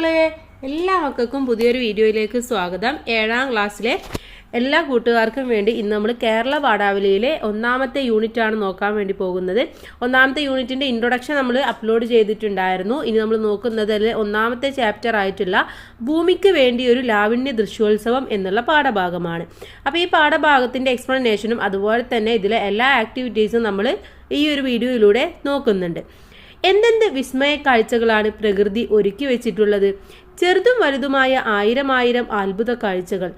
മക്കളെ എല്ലാ മക്കൾക്കും പുതിയൊരു വീഡിയോയിലേക്ക് സ്വാഗതം. ഏഴാം ക്ലാസ്സിലെ എല്ലാ കൂട്ടുകാർക്കും വേണ്ടി ഇന്ന് നമ്മൾ കേരള പാഠാവലിയിലെ ഒന്നാമത്തെ യൂണിറ്റ് ആണ് നോക്കാൻ വേണ്ടി പോകുന്നത്. ഒന്നാമത്തെ യൂണിറ്റിന്റെ ഇൻട്രൊഡക്ഷൻ നമ്മൾ അപ്ലോഡ് ചെയ്തിട്ടുണ്ടായിരുന്നു. ഇനി നമ്മൾ നോക്കുന്നത് ഒന്നാമത്തെ ചാപ്റ്റർ ആയിട്ടുള്ള ഭൂമിക്ക് വേണ്ടി ഒരു ലാവണ്യ ദൃശ്യോത്സവം എന്നുള്ള പാഠഭാഗമാണ്. അപ്പോൾ ഈ പാഠഭാഗത്തിന്റെ എക്സ്പ്ലനേഷനും അതുപോലെ തന്നെ ഇതിലെ എല്ലാ ആക്ടിവിറ്റീസും നമ്മൾ ഈ ഒരു വീഡിയോയിലൂടെ നോക്കുന്നുണ്ട്. എന്തെന്ത് വിസ്മയ കാഴ്ചകളാണ് പ്രകൃതി ഒരുക്കി വെച്ചിട്ടുള്ളത്? ചെറുതും വലുതുമായ ആയിരം ആയിരം അത്ഭുത കാഴ്ചകൾ.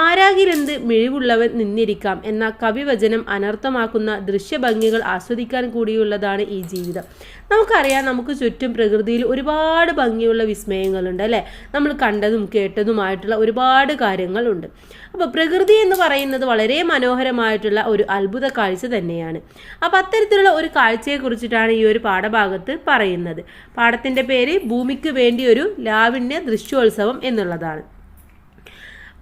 ആരാകിലെന്ത് മിഴിവുള്ളവൻ നിന്നിരിക്കാം എന്ന കവിവചനം അനർത്ഥമാക്കുന്ന ദൃശ്യഭംഗികൾ ആസ്വദിക്കാൻ കൂടിയുള്ളതാണ് ഈ ജീവിതം. നമുക്കറിയാം നമുക്ക് ചുറ്റും പ്രകൃതിയിൽ ഒരുപാട് ഭംഗിയുള്ള വിസ്മയങ്ങളുണ്ട് അല്ലേ? നമ്മൾ കണ്ടതും കേട്ടതുമായിട്ടുള്ള ഒരുപാട് കാര്യങ്ങളുണ്ട്. അപ്പോൾ പ്രകൃതി എന്ന് പറയുന്നത് വളരെ മനോഹരമായിട്ടുള്ള ഒരു അത്ഭുത കാഴ്ച തന്നെയാണ്. അപ്പോൾ അത്തരത്തിലുള്ള ഒരു കാഴ്ചയെ കുറിച്ചിട്ടാണ് ഈ ഒരു പാഠഭാഗത്ത് പറയുന്നത്. പാഠത്തിന്റെ പേര് ഭൂമിക്ക് വേണ്ടി ഒരു ലാവിണ്യ ദൃശ്യോത്സവം എന്നുള്ളതാണ്.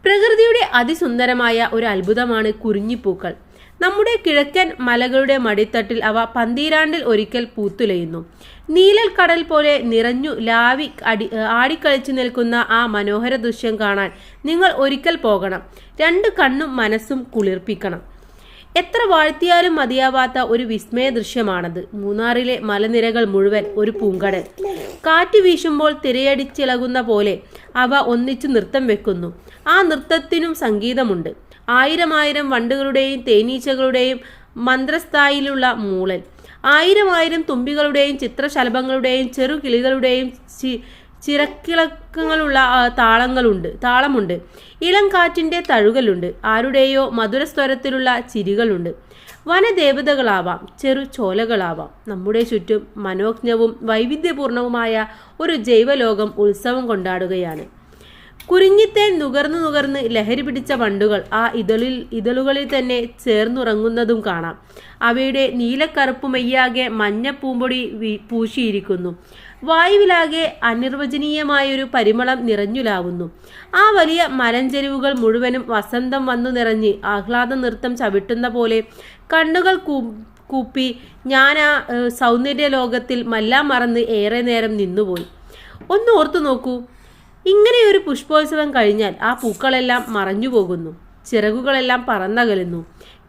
പ്രകൃതിയുടെ അതിസുന്ദരമായ ഒരു അത്ഭുതമാണ് കുറിഞ്ഞിപ്പൂക്കൾ. നമ്മുടെ കിഴക്കൻ മലകളുടെ മടിത്തട്ടിൽ അവ പന്തീരാണ്ടിൽ ഒരിക്കൽ പൂത്തുലയുന്നു. നീലൽ കടൽ പോലെ നിറഞ്ഞു ലാവി അടി ആടിക്കളിച്ചു നിൽക്കുന്ന ആ മനോഹര ദൃശ്യം കാണാൻ നിങ്ങൾ ഒരിക്കൽ പോകണം. രണ്ട് കണ്ണും മനസ്സും കുളിർപ്പിക്കണം. എത്ര വാഴ്ത്തിയാലും മതിയാവാത്ത ഒരു വിസ്മയ ദൃശ്യമാണത്. മൂന്നാറിലെ മലനിരകൾ മുഴുവൻ ഒരു പൂങ്കടൽ. കാറ്റ് വീശുമ്പോൾ തിരയടിച്ചിളകുന്ന പോലെ അവ ഒന്നിച്ചു നൃത്തം വെക്കുന്നു. ആ നൃത്തത്തിനും സംഗീതമുണ്ട്. ആയിരം ആയിരം വണ്ടുകളുടെയും തേനീച്ചകളുടെയും മന്ത്രസ്ഥായിലുള്ള മൂളൽ. ആയിരം ആയിരം തുമ്പികളുടെയും ചിത്രശലഭങ്ങളുടെയും ചെറുകിളികളുടെയും ചിറക്കിളക്കങ്ങളുള്ള താളങ്ങളുണ്ട് താളമുണ്ട്. ഇളം കാറ്റിന്റെ തഴുകലുണ്ട്. ആരുടെയോ മധുരസ്വരത്തിലുള്ള ചിരികളുണ്ട്. വനദേവതകളാവാം ചെറു ചോലകളാവാം. നമ്മുടെ ചുറ്റും മനോജ്ഞവും വൈവിധ്യപൂർണവുമായ ഒരു ജൈവലോകം ഉത്സവം കൊണ്ടാടുകയാണ്. കുരിഞ്ഞിത്തേൻ നുകർന്നു നുകർന്ന് ലഹരി പിടിച്ച വണ്ടുകൾ ആ ഇതളിൽ ഇതളുകളിൽ തന്നെ ചേർന്നുറങ്ങുന്നതും കാണാം. അവയുടെ നീലക്കറുപ്പുമയ്യാകെ മഞ്ഞ പൂമ്പൊടി പൂശിയിരിക്കുന്നു. വായുവിലാകെ അനിർവചനീയമായൊരു പരിമളം നിറഞ്ഞുലാവുന്നു. ആ വലിയ മലഞ്ചെരിവുകൾ മുഴുവനും വസന്തം വന്നു നിറഞ്ഞ് ആഹ്ലാദ നൃത്തം ചവിട്ടുന്ന പോലെ കണ്ണുകൾ കൂപ്പി ഞാൻ ആ സൗന്ദര്യ ലോകത്തിൽ മല്ലാം മറന്ന് ഏറെ നേരം നിന്നുപോയി. ഒന്ന് ഓർത്തു നോക്കൂ. ഇങ്ങനെയൊരു പുഷ്പോത്സവം കഴിഞ്ഞാൽ ആ പൂക്കളെല്ലാം മറഞ്ഞു പോകുന്നു ചിറകുകളെല്ലാം പറന്നകലുന്നു.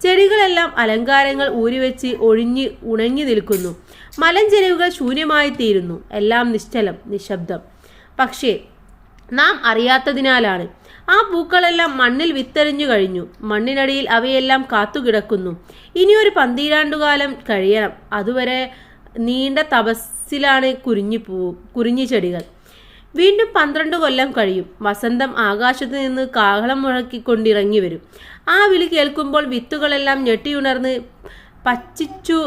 ചെടികളെല്ലാം അലങ്കാരങ്ങൾ ഊരിവെച്ച് ഒഴിഞ്ഞ് ഉണങ്ങി നിൽക്കുന്നു. മലഞ്ചെരിവുകൾ ശൂന്യമായി തീരുന്നു എല്ലാം നിശ്ചലം നിശബ്ദം. പക്ഷേ നാം അറിയാത്തതിനാലാണ്. ആ പൂക്കളെല്ലാം മണ്ണിൽ വിത്തെറിഞ്ഞു കഴിഞ്ഞു. മണ്ണിനടിയിൽ അവയെല്ലാം കാത്തുകിടക്കുന്നു. ഇനിയൊരു പന്തീരാണ്ടുകാലം കഴിയണം. അതുവരെ നീണ്ട തപസ്സിലാണ് കുരിഞ്ഞു പൂ കുരിഞ്ഞു ചെടികൾ. വീണ്ടും പന്ത്രണ്ട് കൊല്ലം കഴിയും. വസന്തം ആകാശത്ത് നിന്ന് കാഹളം മുഴക്കിക്കൊണ്ടിറങ്ങി വരും. ആ വിളി കേൾക്കുമ്പോൾ വിത്തുകളെല്ലാം ഞെട്ടിയുണർന്ന് പച്ചിച്ചു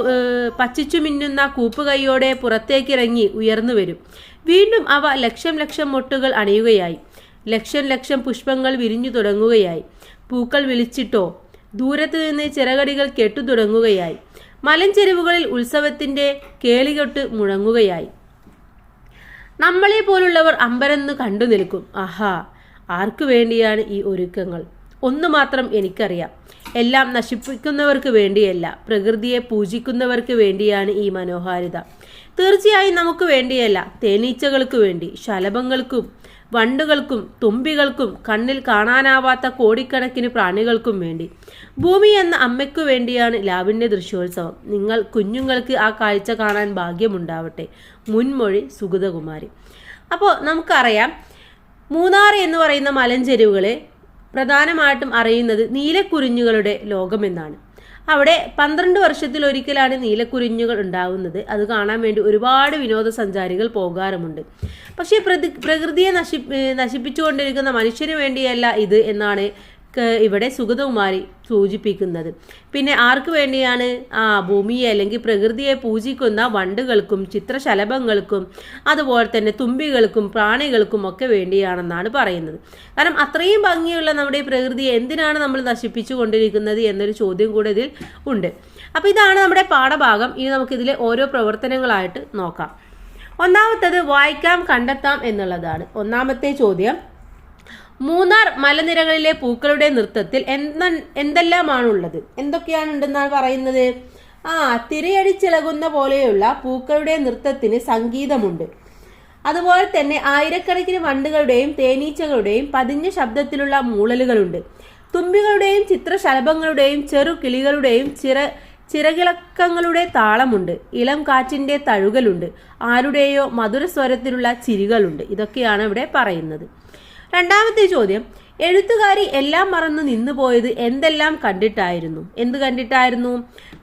പച്ചിച്ചു മിന്നുന്ന കൂപ്പുകൈയോടെ പുറത്തേക്കിറങ്ങി ഉയർന്നു വരും. വീണ്ടും അവ ലക്ഷം ലക്ഷം മൊട്ടുകൾ അണിയുകയായി. ലക്ഷം ലക്ഷം പുഷ്പങ്ങൾ വിരിഞ്ഞു തുടങ്ങുകയായി. പൂക്കൾ വിളിച്ചിട്ടോ ദൂരത്തു നിന്ന് ചിറകടികൾ കെട്ടു തുടങ്ങുകയായി മലഞ്ചെരുവുകളിൽ ഉത്സവത്തിന്റെ കേളികൊട്ട് മുഴങ്ങുകയായി. നമ്മളെ പോലുള്ളവർ അമ്പരന്ന് കണ്ടു നിൽക്കും. ആഹാ ആർക്കു വേണ്ടിയാണ് ഈ ഒരുക്കങ്ങൾ? ഒന്നു മാത്രം എനിക്കറിയാം. എല്ലാം നശിപ്പിക്കുന്നവർക്ക് വേണ്ടിയല്ല പ്രകൃതിയെ പൂജിക്കുന്നവർക്ക് വേണ്ടിയാണ് ഈ മനോഹാരിത. തീർച്ചയായും നമുക്ക് വേണ്ടിയല്ല തേനീച്ചകൾക്ക് വേണ്ടി ശലഭങ്ങൾക്കും വണ്ടുകൾക്കും തുമ്പികൾക്കും കണ്ണിൽ കാണാനാവാത്ത കോടിക്കണക്കിന് പ്രാണികൾക്കും വേണ്ടി. ഭൂമി എന്ന അമ്മയ്ക്കു വേണ്ടിയാണ് ലാവിന്റെ ദൃശ്യോത്സവം. നിങ്ങൾ കുഞ്ഞുങ്ങൾക്ക് ആ കാഴ്ച കാണാൻ ഭാഗ്യമുണ്ടാവട്ടെ. മുൻമൊഴി സുഗതകുമാരി. അപ്പോൾ നമുക്കറിയാം മൂന്നാർ എന്ന് പറയുന്ന മലഞ്ചെരുവുകളെ പ്രധാനമായിട്ടും അറിയുന്നത് നീലക്കുരിഞ്ഞുകളുടെ ലോകമെന്നാണ്. അവിടെ പന്ത്രണ്ട് വർഷത്തിൽ ഒരിക്കലാണ് നീലക്കുരിഞ്ഞുകൾ ഉണ്ടാകുന്നത് അത് കാണാൻ വേണ്ടി ഒരുപാട് വിനോദസഞ്ചാരികൾ പോകാറുമുണ്ട്. പക്ഷേ പ്രകൃതിയെ നശി നശിപ്പിച്ചുകൊണ്ടിരിക്കുന്ന മനുഷ്യന് വേണ്ടിയല്ല ഇത് എന്നാണ് ഇവിടെ സുഗതകുമാരി സൂചിപ്പിക്കുന്നത്. പിന്നെ ആർക്ക് വേണ്ടിയാണ്? ആ ഭൂമിയെ അല്ലെങ്കിൽ പ്രകൃതിയെ പൂജിക്കുന്ന വണ്ടുകൾക്കും ചിത്രശലഭങ്ങൾക്കും അതുപോലെ തന്നെ തുമ്പികൾക്കും പ്രാണികൾക്കും ഒക്കെ വേണ്ടിയാണെന്നാണ് പറയുന്നത്. കാരണം അത്രയും ഭംഗിയുള്ള നമ്മുടെ ഈ പ്രകൃതിയെ എന്തിനാണ് നമ്മൾ നശിപ്പിച്ചു കൊണ്ടിരിക്കുന്നത് എന്നൊരു ചോദ്യം കൂടെ ഇതിൽ ഉണ്ട്. അപ്പോൾ ഇതാണ് നമ്മുടെ പാഠഭാഗം. ഇനി നമുക്കിതിലെ ഓരോ പ്രവർത്തനങ്ങളായിട്ട് നോക്കാം. ഒന്നാമത്തത് വായിക്കാം കണ്ടെത്താം എന്നുള്ളതാണ്. ഒന്നാമത്തെ ചോദ്യം മൂന്നാർ മലനിരകളിലെ പൂക്കളുടെ നൃത്തത്തിൽ എന്ത എന്തെല്ലാമാണുള്ളത്? എന്തൊക്കെയാണ് ഉണ്ടെന്നാണ് പറയുന്നത്? ആ തിരയടിച്ചിളകുന്ന പോലെയുള്ള പൂക്കളുടെ നൃത്തത്തിന് സംഗീതമുണ്ട്. അതുപോലെ തന്നെ ആയിരക്കണക്കിന് വണ്ടുകളുടെയും തേനീച്ചകളുടെയും പതിഞ്ഞ ശബ്ദത്തിലുള്ള മൂളലുകളുണ്ട്. തുമ്പികളുടെയും ചിത്രശലഭങ്ങളുടെയും ചെറു കിളികളുടെയും ചിറ ചിറകിളക്കങ്ങളുടെ താളമുണ്ട്. ഇളം കാറ്റിന്റെ തഴുകലുണ്ട്. ആരുടെയോ മധുരസ്വരത്തിലുള്ള ചിരികളുണ്ട്. ഇതൊക്കെയാണ് ഇവിടെ പറയുന്നത്. രണ്ടാമത്തെ ചോദ്യം എഴുത്തുകാരി എല്ലാം മറന്നു നിന്നുപോയത് എന്തെല്ലാം കണ്ടിട്ടായിരുന്നു? എന്ത് കണ്ടിട്ടായിരുന്നു?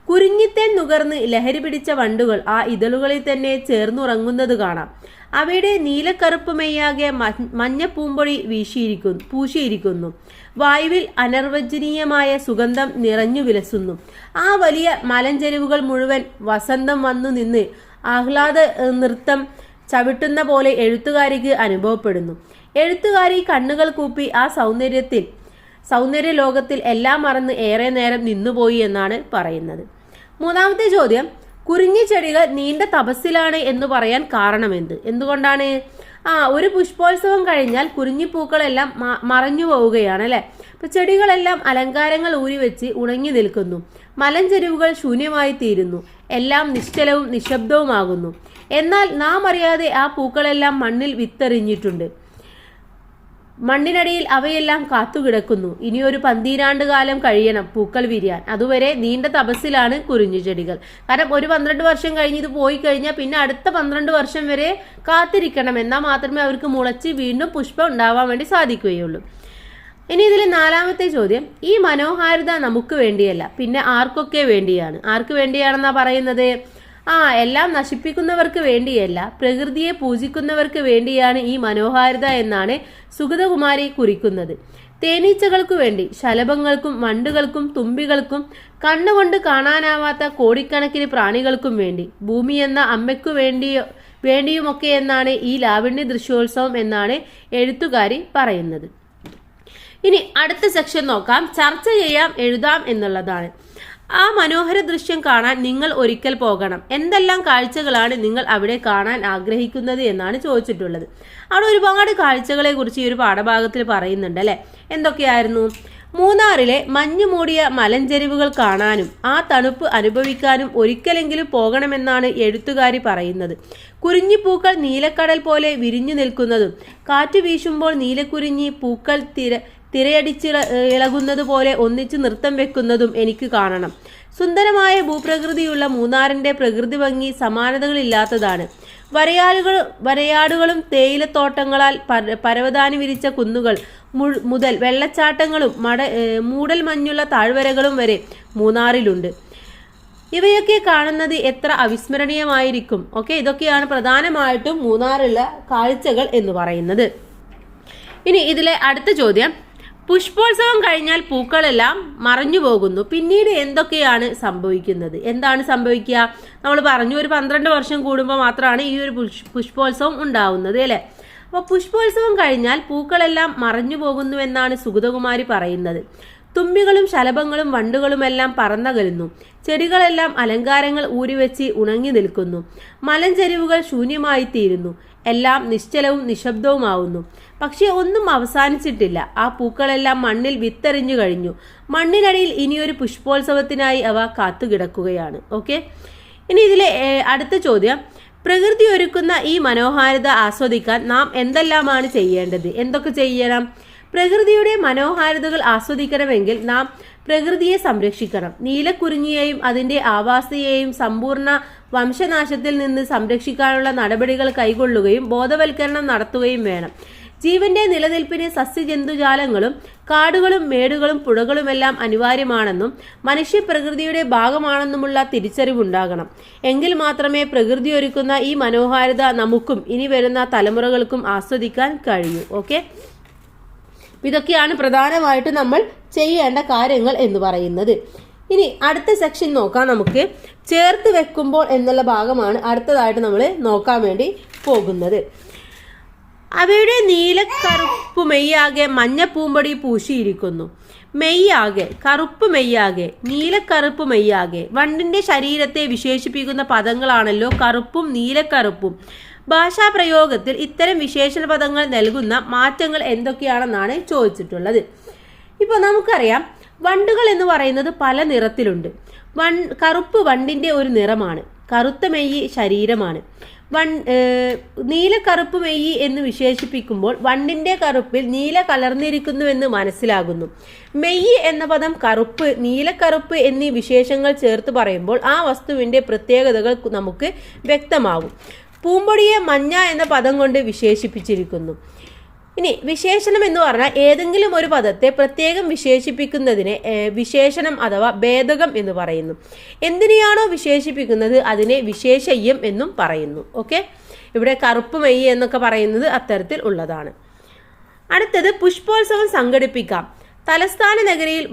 കുരിഞ്ഞിത്തേൻ നുകർന്ന് ലഹരി പിടിച്ച വണ്ടുകൾ ആ ഇതളുകളിൽ തന്നെ ചേർന്നുറങ്ങുന്നത് കാണാം. അവയുടെ നീലക്കറുപ്പ് മെയ്യാകെ മഞ്ഞ പൂമ്പൊടി വീശിയിരിക്കുന്നു പൂശിയിരിക്കുന്നു. വായുവിൽ അനർവചനീയമായ സുഗന്ധം നിറഞ്ഞു വിലസുന്നു. ആ വലിയ മലഞ്ചെരിവുകൾ മുഴുവൻ വസന്തം വന്നു നിന്ന് ആഹ്ലാദ നൃത്തം ചവിട്ടുന്ന പോലെ എഴുത്തുകാരിക്ക് അനുഭവപ്പെടുന്നു. എഴുത്തുകാരി കണ്ണുകൾ കൂപ്പി ആ സൗന്ദര്യത്തിൽ സൗന്ദര്യ ലോകത്തിൽ എല്ലാം മറന്ന് ഏറെ നേരം നിന്നുപോയി എന്നാണ് പറയുന്നത്. മൂന്നാമത്തെ ചോദ്യം കുറിഞ്ഞി ചെടികൾ നീണ്ട തപസ്സിലാണ് എന്ന് പറയാൻ കാരണമെന്ത്? എന്തുകൊണ്ടാണ്? ആ ഒരു പുഷ്പോത്സവം കഴിഞ്ഞാൽ കുറിഞ്ഞിപ്പൂക്കളെല്ലാം മറഞ്ഞു പോവുകയാണ് അല്ലെ? അപ്പൊ ചെടികളെല്ലാം അലങ്കാരങ്ങൾ ഊരിവെച്ച് ഉണങ്ങി നിൽക്കുന്നു. മലഞ്ചെരിവുകൾ ശൂന്യമായി തീരുന്നു. എല്ലാം നിശ്ചലവും നിശബ്ദവുമാകുന്നു. എന്നാൽ നാം അറിയാതെ ആ പൂക്കളെല്ലാം മണ്ണിൽ വിത്തെറിഞ്ഞിട്ടുണ്ട്. മണ്ണിനടിയിൽ അവയെല്ലാം കാത്തുകിടക്കുന്നു. ഇനിയൊരു പന്തീരാണ്ട് കാലം കഴിയണം പൂക്കൾ വിരിയാൻ. അതുവരെ നീണ്ട തപസ്സിലാണ് കുരിഞ്ഞു ചെടികൾ. കാരണം ഒരു പന്ത്രണ്ട് വർഷം കഴിഞ്ഞ് ഇത് പോയി കഴിഞ്ഞാൽ പിന്നെ അടുത്ത പന്ത്രണ്ട് വർഷം വരെ കാത്തിരിക്കണം. എന്നാൽ മാത്രമേ അവർക്ക് മുളച്ച് വീണ്ടും പുഷ്പം ഉണ്ടാവാൻ വേണ്ടി സാധിക്കുകയുള്ളൂ. ഇനി ഇതിൽ നാലാമത്തെ ചോദ്യം. ഈ മനോഹാരിത നമുക്ക് വേണ്ടിയല്ല പിന്നെ ആർക്കൊക്കെ വേണ്ടിയാണ്? ആർക്ക് വേണ്ടിയാണെന്നാ പറയുന്നത്? ആ എല്ലാം നശിപ്പിക്കുന്നവർക്ക് വേണ്ടിയല്ല പ്രകൃതിയെ പൂജിക്കുന്നവർക്ക് വേണ്ടിയാണ് ഈ മനോഹാരിത എന്നാണ് സുഗതകുമാരി കുറിക്കുന്നത്. തേനീച്ചകൾക്കു വേണ്ടി ശലഭങ്ങൾക്കും വണ്ടുകൾക്കും തുമ്പികൾക്കും കണ്ണുകൊണ്ട് കാണാനാവാത്ത കോടിക്കണക്കിന് പ്രാണികൾക്കും വേണ്ടി ഭൂമി എന്ന അമ്മയ്ക്കു വേണ്ടിയോ വേണ്ടിയുമൊക്കെ എന്നാണ് ഈ ലാവണ്യ ദൃശ്യോത്സവം എന്നാണ് എഴുത്തുകാരി പറയുന്നത്. ഇനി അടുത്ത സെക്ഷൻ നോക്കാം. ചർച്ച ചെയ്യാം എഴുതാം എന്നുള്ളതാണ്. ആ മനോഹര ദൃശ്യം കാണാൻ നിങ്ങൾ ഒരിക്കൽ പോകണം. എന്തെല്ലാം കാഴ്ചകളാണ് നിങ്ങൾ അവിടെ കാണാൻ ആഗ്രഹിക്കുന്നത് എന്നാണ് ചോദിച്ചിട്ടുള്ളത്. അവിടെ ഒരുപാട് കാഴ്ചകളെ കുറിച്ച് ഈ ഒരു പാഠഭാഗത്തിൽ പറയുന്നുണ്ട് അല്ലെ? എന്തൊക്കെയായിരുന്നു? മൂന്നാറിലെ മഞ്ഞു മൂടിയ മലഞ്ചെരിവുകൾ കാണാനും ആ തണുപ്പ് അനുഭവിക്കാനും ഒരിക്കലെങ്കിലും പോകണമെന്നാണ് എഴുത്തുകാരി പറയുന്നത്. കുരിഞ്ഞിപ്പൂക്കൾ നീലക്കടൽ പോലെ വിരിഞ്ഞു നിൽക്കുന്നതും കാറ്റ് വീശുമ്പോൾ നീലക്കുരിഞ്ഞി പൂക്കൾ തിര തിരയടിച്ച് ഇളകുന്നത് പോലെ ഒന്നിച്ച് നൃത്തം വെക്കുന്നതും എനിക്ക് കാണണം. സുന്ദരമായ ഭൂപ്രകൃതിയുള്ള മൂന്നാറിന്റെ പ്രകൃതി ഭംഗി സമാനതകളില്ലാത്തതാണ്. വരയാലുകൾ വരയാടുകളും തേയിലത്തോട്ടങ്ങളാൽ പര- പരവതാനി വിരിച്ച കുന്നുകൾ മുതൽ വെള്ളച്ചാട്ടങ്ങളും മട മൂടൽ മഞ്ഞുള്ള താഴ്വരകളും വരെ മൂന്നാറിലുണ്ട്. ഇവയൊക്കെ കാണുന്നത് എത്ര അവിസ്മരണീയമായിരിക്കും. ഓക്കെ ഇതൊക്കെയാണ് പ്രധാനമായിട്ടും മൂന്നാറുള്ള കാഴ്ചകൾ എന്ന് പറയുന്നത്. ഇനി ഇതിലെ അടുത്ത ചോദ്യം. പുഷ്പോത്സവം കഴിഞ്ഞാൽ പൂക്കളെല്ലാം മറഞ്ഞു പോകുന്നു. പിന്നീട് എന്തൊക്കെയാണ് സംഭവിക്കുന്നത്? എന്താണ് സംഭവിക്കുക? നമ്മൾ പറഞ്ഞു ഒരു പന്ത്രണ്ട് വർഷം കൂടുമ്പോൾ മാത്രമാണ് ഈ ഒരു പുഷ്- പുഷ്പോത്സവം ഉണ്ടാവുന്നത് അല്ലേ? അപ്പോൾ പുഷ്പോത്സവം കഴിഞ്ഞാൽ പൂക്കളെല്ലാം മറഞ്ഞു പോകുന്നുവെന്നാണ് സുഗതകുമാരി പറയുന്നത്. തുമ്പികളും ശലഭങ്ങളും വണ്ടുകളുമെല്ലാം പറന്നകലുന്നു. ചെടികളെല്ലാം അലങ്കാരങ്ങൾ ഊരിവെച്ച് ഉണങ്ങി നിൽക്കുന്നു. മലഞ്ചെരിവുകൾ ശൂന്യമായി തീരുന്നു എല്ലാം നിശ്ചലവും നിശബ്ദവുമാവുന്നു. പക്ഷേ ഒന്നും അവസാനിച്ചിട്ടില്ല. ആ പൂക്കളെല്ലാം മണ്ണിൽ വിത്തെറിഞ്ഞു കഴിഞ്ഞു. മണ്ണിനടിയിൽ ഇനിയൊരു പുഷ്പോത്സവത്തിനായി അവ കാത്തുകിടക്കുകയാണ്. ഓക്കെ? ഇനി ഇതിലെ അടുത്ത ചോദ്യം. പ്രകൃതി ഒരുക്കുന്ന ഈ മനോഹാരിത ആസ്വദിക്കാൻ നാം എന്തെല്ലാമാണ് ചെയ്യേണ്ടത്? എന്തൊക്കെ ചെയ്യണം? പ്രകൃതിയുടെ മനോഹാരിതകൾ ആസ്വദിക്കണമെങ്കിൽ നാം പ്രകൃതിയെ സംരക്ഷിക്കണം. നീലക്കുറിഞ്ഞിയെയും അതിന്റെ ആവാസയെയും സമ്പൂർണ വംശനാശത്തിൽ നിന്ന് സംരക്ഷിക്കാനുള്ള നടപടികൾ കൈകൊള്ളുകയും ബോധവൽക്കരണം നടത്തുകയും വേണം. ജീവന്റെ നിലനിൽപ്പിന് സസ്യജന്തുജാലങ്ങളും കാടുകളും മേടുകളും പുഴകളുമെല്ലാം അനിവാര്യമാണെന്നും മനുഷ്യ പ്രകൃതിയുടെ ഭാഗമാണെന്നുമുള്ള തിരിച്ചറിവുണ്ടാകണം. എങ്കിൽ മാത്രമേ പ്രകൃതി ഒരുക്കുന്ന ഈ മനോഹാരിത നമുക്കും ഇനി വരുന്ന തലമുറകൾക്കും ആസ്വദിക്കാൻ കഴിയൂ. ഓക്കെ? ഇതൊക്കെയാണ് പ്രധാനമായിട്ട് നമ്മൾ ചെയ്യേണ്ട കാര്യങ്ങൾ എന്ന് പറയുന്നത്. ഇനി അടുത്ത സെക്ഷൻ നോക്കാം നമുക്ക്. ചേർത്ത് വെക്കുമ്പോൾ എന്നുള്ള ഭാഗമാണ് അടുത്തതായിട്ട് നമ്മൾ നോക്കാൻ വേണ്ടി പോകുന്നത്. അവയുടെ നീലക്കറുപ്പ് മെയ്യാകെ മഞ്ഞപ്പൂമ്പടി പൂശിയിരിക്കുന്നു. മെയ്യാകെ കറുപ്പ് മെയ്യാകെ നീലക്കറുപ്പ് മെയ്യാകെ. വണ്ടിന്റെ ശരീരത്തെ വിശേഷിപ്പിക്കുന്ന പദങ്ങളാണല്ലോ കറുപ്പും നീലക്കറുപ്പും. ഭാഷാപ്രയോഗത്തിൽ ഇത്തരം വിശേഷണ പദങ്ങൾ നൽകുന്ന മാറ്റങ്ങൾ എന്തൊക്കെയാണെന്നാണ് ചോദിച്ചിട്ടുള്ളത്. ഇപ്പോൾ നമുക്കറിയാം വണ്ടുകൾ എന്ന് പറയുന്നത് പല നിറത്തിലുണ്ട്. വൺ കറുപ്പ് വണ്ടിന്റെ ഒരു നിറമാണ്. കറുത്ത മെയ്യ് ശരീരമാണ്. വൺ നീല നീലക്കറുപ്പ് മെയ്യ് എന്ന് വിശേഷിപ്പിക്കുമ്പോൾ വണ്ടിന്റെ കറുപ്പിൽ നീല കലർന്നിരിക്കുന്നുവെന്ന് മനസ്സിലാകുന്നു. മെയ്യ് എന്ന പദം കറുപ്പ് നീലക്കറുപ്പ് എന്നീ വിശേഷങ്ങൾ ചേർത്ത് പറയുമ്പോൾ ആ വസ്തുവിന്റെ പ്രത്യേകതകൾ നമുക്ക് വ്യക്തമാകും. പൂമ്പൊടിയെ മഞ്ഞ എന്ന പദം കൊണ്ട് വിശേഷിപ്പിച്ചിരിക്കുന്നു. ഇനി വിശേഷണം എന്ന് പറഞ്ഞാൽ ഏതെങ്കിലും ഒരു പദത്തെ പ്രത്യേകം വിശേഷിപ്പിക്കുന്നതിനെ വിശേഷണം അഥവാ ഭേദകം എന്ന് പറയുന്നു. എന്തിനെയാണോ വിശേഷിപ്പിക്കുന്നത് അതിനെ വിശേഷയ്യം എന്നും പറയുന്നു. ഓക്കെ? ഇവിടെ കറുപ്പ് മെയ്യ് എന്നൊക്കെ പറയുന്നത് അത്തരത്തിൽ ഉള്ളതാണ്. അടുത്തത് പുഷ്പോത്സവം സംഘടിപ്പിക്കാം. തലസ്ഥാന നഗരിയിൽ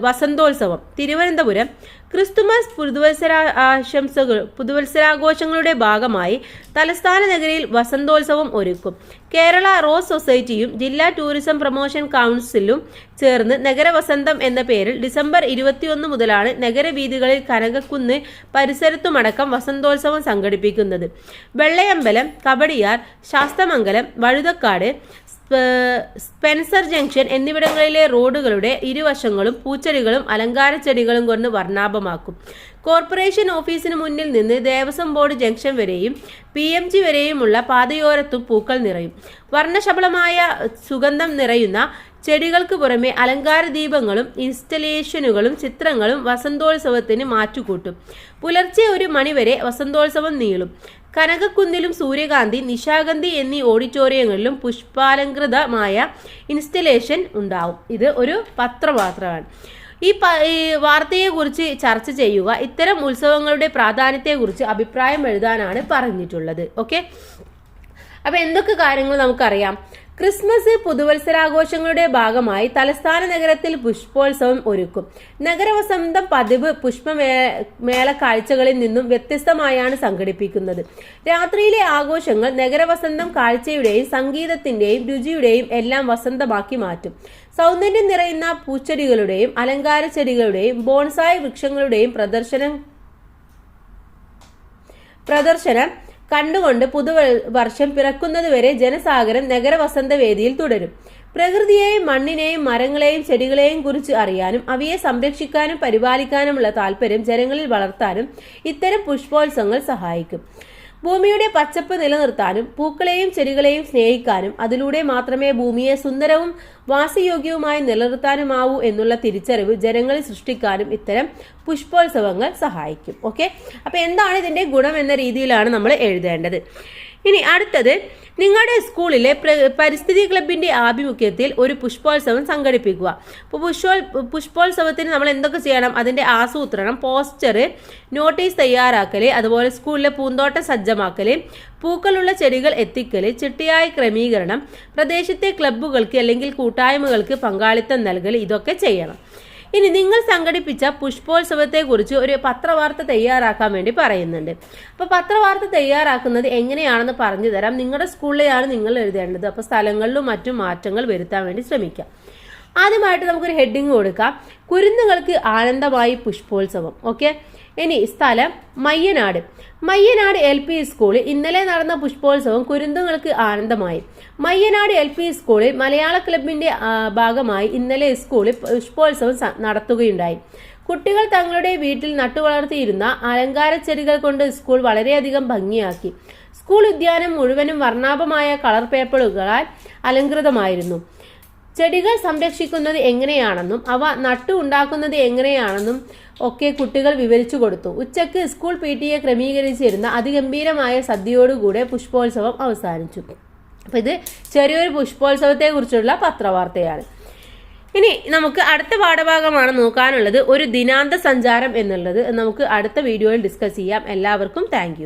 വസന്തോത്സവം തിരുവനന്തപുരം. ക്രിസ്തുമസ് പുതുവത്സര ആശംസകൾ പുതുവത്സരാഘോഷങ്ങളുടെ ഭാഗമായി തലസ്ഥാന നഗരിയിൽ വസന്തോത്സവം ഒരുക്കും. കേരള റോസ് സൊസൈറ്റിയും ജില്ലാ ടൂറിസം പ്രൊമോഷൻ കൗൺസിലും ചേർന്ന് നഗരവസന്തം എന്ന പേരിൽ ഡിസംബർ ഇരുപത്തിയൊന്ന് മുതലാണ് നഗരവീഥികളിൽ കനകക്കുന്ന് പരിസരത്തുമടക്കം വസന്തോത്സവം സംഘടിപ്പിക്കുന്നത്. വെള്ളയമ്പലം കബടിയാർ ശാസ്തമംഗലം വഴുതക്കാട് സ്പെൻസർ ജംഗ്ഷൻ എന്നിവിടങ്ങളിലെ റോഡുകളുടെ ഇരുവശങ്ങളും പൂച്ചെടികളും അലങ്കാര ചെടികളും കൊണ്ട് വർണാഭമാക്കും. കോർപ്പറേഷൻ ഓഫീസിന് മുന്നിൽ നിന്ന് ദേവസ്വം ബോർഡ് ജംഗ്ഷൻ വരെയും പി എം ജി വരെയുമുള്ള പാതയോരത്തും പൂക്കൾ നിറയും. വർണശബളമായ സുഗന്ധം നിറയുന്ന ചെടികൾക്ക് പുറമെ അലങ്കാര ദീപങ്ങളും ഇൻസ്റ്റലേഷനുകളും ചിത്രങ്ങളും വസന്തോത്സവത്തിന് മാറ്റുകൂട്ടും. പുലർച്ചെ ഒരു മണിവരെ വസന്തോത്സവം നീളും. കനകക്കുന്നിലും സൂര്യകാന്തി നിശാഗന്ധി എന്നീ ഓഡിറ്റോറിയങ്ങളിലും പുഷ്പാലങ്കൃതമായ ഇൻസ്റ്റലേഷൻ ഉണ്ടാവും. ഇത് ഒരു പത്രമാത്രമാണ്. ഈ വാർത്തയെക്കുറിച്ച് ചർച്ച ചെയ്യുക ഇത്തരം ഉത്സവങ്ങളുടെ പ്രാധാന്യത്തെക്കുറിച്ച് അഭിപ്രായം എഴുതാനാണ് പറഞ്ഞിട്ടുള്ളത്. ഓക്കെ? അപ്പോൾ എന്തൊക്കെ കാര്യങ്ങൾ നമുക്കറിയാം? ക്രിസ്മസ് പുതുവത്സരാഘോഷങ്ങളുടെ ഭാഗമായി തലസ്ഥാന നഗരത്തിൽ പുഷ്പോത്സവം ഒരുക്കും. നഗരവസന്തം പതിവ് പുഷ്പമേ മേള കാഴ്ചകളിൽ നിന്നും വ്യത്യസ്തമായാണ് സംഘടിപ്പിക്കുന്നത്. രാത്രിയിലെ ആഘോഷങ്ങൾ നഗരവസന്തം കാഴ്ചയുടെയും സംഗീതത്തിന്റെയും രുചിയുടെയും എല്ലാം വസന്തമാക്കി മാറ്റും. സൗന്ദര്യം നിറയുന്ന പൂച്ചെടികളുടെയും അലങ്കാര ചെടികളുടെയും ബോൺസായ വൃക്ഷങ്ങളുടെയും പ്രദർശനം പ്രദർശനം കണ്ടുകൊണ്ട് പുതുവർഷം പിറക്കുന്നതുവരെ ജനസാഗരം നഗരവസന്ത വേദിയിൽ തുടരും. പ്രകൃതിയെയും മണ്ണിനെയും മരങ്ങളെയും ചെടികളെയും കുറിച്ച് അറിയാനും അവയെ സംരക്ഷിക്കാനും പരിപാലിക്കാനുമുള്ള താല്പര്യം ജനങ്ങളിൽ വളർത്താനും ഇത്തരം പുഷ്പോത്സവങ്ങൾ സഹായിക്കും. ഭൂമിയുടെ പച്ചപ്പ് നിലനിർത്താനും പൂക്കളെയും ചെടികളെയും സ്നേഹിക്കാനും അതിലൂടെ മാത്രമേ ഭൂമിയെ സുന്ദരവും വാസയോഗ്യവുമായി നിലനിർത്താനുമാവൂ എന്നുള്ള തിരിച്ചറിവ് ജനങ്ങളിൽ സൃഷ്ടിക്കാനും ഇത്തരം പുഷ്പോത്സവങ്ങൾ സഹായിക്കും. ഓക്കെ അപ്പോൾ എന്താണ് ഇതിന്റെ ഗുണം എന്ന രീതിയിലാണ് നമ്മൾ എഴുതേണ്ടത്. ഇനി അടുത്തത് നിങ്ങളുടെ സ്കൂളിലെ പരിസ്ഥിതി ക്ലബിന്റെ ആഭിമുഖ്യത്തിൽ ഒരു പുഷ്പോത്സവം സംഘടിപ്പിക്കുക. അപ്പോൾ പുഷ്പോ പുഷ്പോത്സവത്തിന് നമ്മൾ എന്തൊക്കെ ചെയ്യണം? അതിന്റെ ആസൂത്രണം പോസ്റ്റർ നോട്ടീസ് തയ്യാറാക്കൽ അതുപോലെ സ്കൂളിലെ പൂന്തോട്ടം സജ്ജമാക്കൽ പൂക്കളുള്ള ചെടികൾ എത്തിക്കൽ ചിട്ടയായ ക്രമീകരണം പ്രദേശത്തെ ക്ലബ്ബുകൾക്ക് അല്ലെങ്കിൽ കൂട്ടായ്മകൾക്ക് പങ്കാളിത്തം നൽകൽ ഇതൊക്കെ ചെയ്യണം. ഇനി നിങ്ങൾ സംഘടിപ്പിച്ച പുഷ്പോത്സവത്തെക്കുറിച്ച് ഒരു പത്രവാർത്ത തയ്യാറാക്കാൻ വേണ്ടി പറയുന്നുണ്ട്. അപ്പോൾ പത്രവാർത്ത തയ്യാറാക്കുന്നത് എങ്ങനെയാണെന്ന് പറഞ്ഞു തരാം നിങ്ങളുടെ സ്കൂളിലെയാണ് നിങ്ങൾ എഴുതേണ്ടത്. അപ്പോൾ സ്ഥലങ്ങളിലും മറ്റും മാറ്റങ്ങൾ വരുത്താൻ വേണ്ടി ശ്രമിക്കാം. ആദ്യമായിട്ട് നമുക്കൊരു ഹെഡിങ് കൊടുക്കാം. കുരുന്നുകൾക്ക് ആനന്ദമായി പുഷ്പോത്സവം. ഓക്കെ ഇനി സ്ഥലം മയ്യനാട്. മയ്യനാട് എൽ പി സ്കൂളിൽ ഇന്നലെ നടന്ന പുഷ്പോത്സവം കുരുന്നുകൾക്ക് ആനന്ദമായി. മയ്യനാട് എൽ പി സ്കൂളിൽ മലയാള ക്ലബിന്റെ ഭാഗമായി ഇന്നലെ സ്കൂളിൽ പുഷ്പോത്സവം നടത്തുകയുണ്ടായി. കുട്ടികൾ തങ്ങളുടെ വീട്ടിൽ നട്ടുവളർത്തിയിരുന്ന അലങ്കാര ചെടികൾ കൊണ്ട് സ്കൂൾ വളരെയധികം ഭംഗിയാക്കി. സ്കൂൾ ഉദ്യാനം മുഴുവനും വർണാഭമായ കളർ പേപ്പറുകളാൽ അലങ്കൃതമായിരുന്നു. ചെടികൾ സംരക്ഷിക്കുന്നത് എങ്ങനെയാണെന്നും അവ നട്ടു ഉണ്ടാക്കുന്നത് എങ്ങനെയാണെന്നും ഒക്കെ കുട്ടികൾ വിവരിച്ചു കൊടുത്തു. ഉച്ചയ്ക്ക് സ്കൂൾ പി ടി എ ക്രമീകരിച്ചിരുന്ന അതിഗംഭീരമായ സദ്യയോടുകൂടെ പുഷ്പോത്സവം അവസാനിച്ചു. അപ്പം ഇത് ചെറിയൊരു പുഷ്പോത്സവത്തെ കുറിച്ചുള്ള പത്രവാർത്തയാണ്. ഇനി നമുക്ക് അടുത്ത പാഠഭാഗമാണ് നോക്കാനുള്ളത്. ഒരു ദിനാന്ത സഞ്ചാരം എന്നുള്ളത്. നമുക്ക് അടുത്ത വീഡിയോയിൽ ഡിസ്കസ് ചെയ്യാം. എല്ലാവർക്കും താങ്ക്